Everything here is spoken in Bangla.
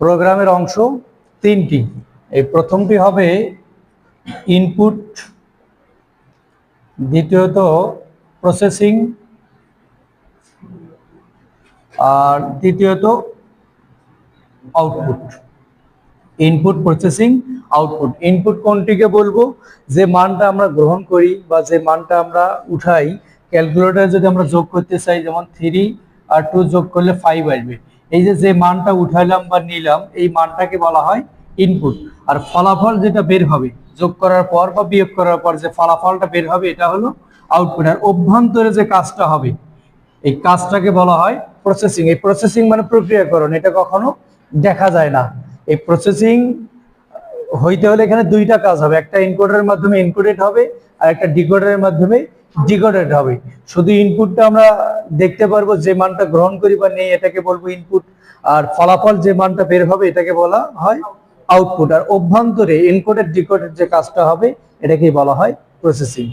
প্রোগ্রামের অংশ তিনটি। এই প্রথমটি হবে ইনপুট দ্বিতীয়ত প্রসেসিং আর তৃতীয়ত output input processing output input কোনটিকে বলব? যে মানটা আমরা গ্রহণ করি বা যে মানটা আমরা উঠাই ক্যালকুলেটরে যদি আমরা যোগ করতে চাই, যেমন থ্রি আর টু যোগ করলে ফাইভ আসবে। এই যে যে মানটা উঠাইলাম বা নিলাম, এই মানটাকে বলা হয় ইনপুট আর ফলাফল যেটা বের হবে, যোগ করার পর বা বিয়োগ করার পর যে ফলাফলটা বের হবে, এটা হলো আউটপুট আর অভ্যন্তরে যে কাজটা হবে, এই কাজটাকে বলা হয় প্রসেসিং এই প্রসেসিং মানে প্রক্রিয়াকরণ, এটা কখনো দেখা যায় না। এই প্রসেসিং হইতে হলে এখানে দুইটা কাজ হবে, একটা ইনকোডারের মাধ্যমে ইনকোডেড হবে, আর একটা ডিকোডারের মাধ্যমে ডিকোডেড হবে। শুধু ইনপুটটা আমরা দেখতে পারব যে মানটা গ্রহণ করি বা নেই, এটাকে বলব ইনপুট আর ফলাফল যে মানটা বের হবে, এটাকে বলা হয় আউটপুট আর অভ্যন্তরে ইনকোডেড ডিকোডেড যে কাজটা হবে, এটাকেই বলা হয় প্রসেসিং